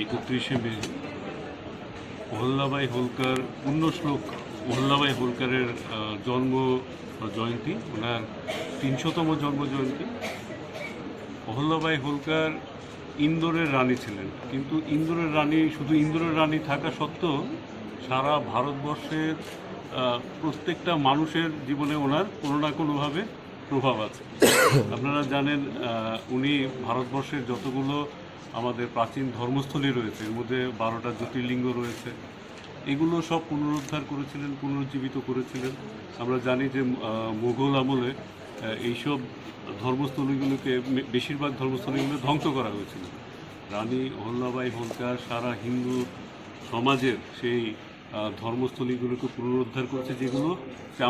একত্রিশে মে অহল্যাবাই হোলকার পুণ্যশ্লোক অহল্যাবাই হোলকারের জন্ম জয়ন্তী, ওনার তিনশোতম জন্ম জয়ন্তী। অহল্যাবাই হোলকার ইন্দোরের রানী ছিলেন, কিন্তু ইন্দোরের রানী, শুধু ইন্দোরের রানী থাকা সত্ত্বেও সারা ভারতবর্ষের প্রত্যেকটা মানুষের জীবনে ওনার কোনো না কোনোভাবে প্রভাব আছে। আপনারা জানেন উনি ভারতবর্ষের যতগুলো আমাদের প্রাচীন ধর্মস্থলী রয়েছে। এর মধ্যে বারোটা জ্যোতির্লিঙ্গ রয়েছে। এগুলো সব পুনরুদ্ধার করেছিলেন, পুনরুজ্জীবিত করেছিলেন। আমরা জানি যে মুঘল আমলে এইসব ধর্মস্থলীগুলোকে বেশিরভাগ ধর্মস্থলীগুলো ধ্বংস করা হয়েছিল। রানী অহল্যাবাই, হোলকার, সারা হিন্দু সমাজের সেই ধর্মস্থলীগুলোকে পুনরুদ্ধার করেছে, যেগুলো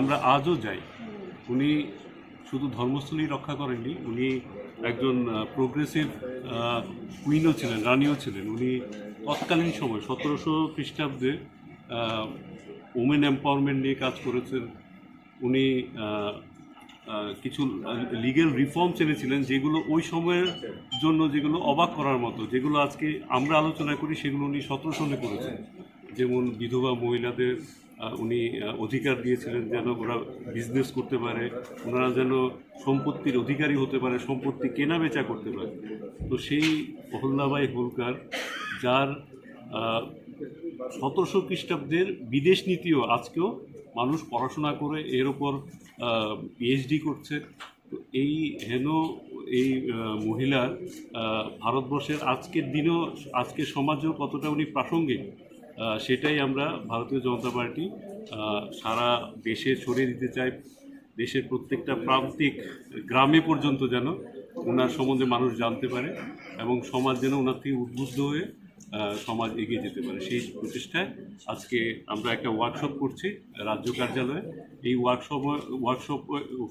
আমরা আজও যাই। উনি শুধু ধর্মস্থলী রক্ষা করেননি, উনি একজন প্রোগ্রেসিভ কুইনও ছিলেন, রানীও ছিলেন। উনি তৎকালীন সময়, সতেরোশো খ্রিস্টাব্দে ওমেন এম্পাওয়ারমেন্ট নিয়ে কাজ করেছেন। উনি কিছু লিগেল রিফর্মস এনেছিলেন, যেগুলো ওই সময়ের জন্য যেগুলো অবাক করার মতো, যেগুলো আজকে আমরা আলোচনা করি, সেগুলো উনি সতেরো সনে করেছেন। যেমন বিধবা মহিলাদের উনি অধিকার দিয়েছিলেন যেন ওরা বিজনেস করতে পারে, ওনারা যেন সম্পত্তির অধিকারী হতে পারে, সম্পত্তি কেনা বেচা করতে পারে। তো সেই অহল্যাবাই হোলকার, যার সতেরোশো খ্রিস্টাব্দের বিদেশ নীতিও আজকেও মানুষ পড়াশোনা করে এর ওপর পিএইচডি করছে। তো এই হেন এই মহিলার ভারতবর্ষের আজকের দিনেও, আজকের সমাজেও কতটা উনি প্রাসঙ্গিক সেটাই আমরা ভারতীয় জনতা পার্টি সারা দেশে ছড়িয়ে দিতে চাই। দেশের প্রত্যেকটা প্রান্তিক গ্রামে পর্যন্ত যেন ওনার সম্বন্ধে মানুষ জানতে পারে এবং সমাজ যেন ওনার থেকে উদ্বুদ্ধ হয়ে সমাজ এগিয়ে যেতে পারে। সেই প্রচেষ্টায় আজকে আমরা একটা ওয়ার্কশপ করছি রাজ্য কার্যালয়ে। এই ওয়ার্কশপ ওয়ার্কশপ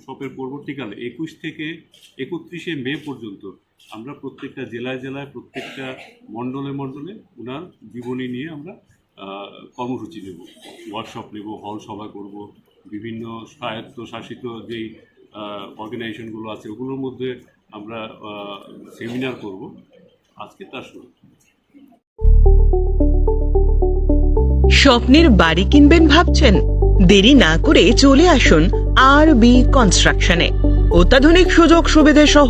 শপের পরবর্তীকালে একুশ থেকে একত্রিশে মে পর্যন্ত আমরা প্রত্যেকটা জেলায় জেলায় প্রত্যেকটা মণ্ডলে মণ্ডলে ওনার জীবনী নিয়ে আমরা কর্মসূচি নেব। ওয়ার্কশপ নেব হল সভা করব, বিভিন্ন স্বায়ত্ত শাসিত যেই অর্গানাইজেশনগুলো আছে, ওগুলোর মধ্যে আমরা সেমিনার করব। আজকে তার শুরু। স্বপ্নের বাড়ি কিনবেন ভাবছেন? দেরি না করে চলে আসুন আর বি কনস্ট্রাকশনে। অত্যাধুনিক সুযোগ সুবিধে সহ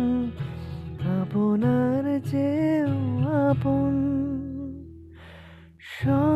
আপনার যে আপন স্বর্ণ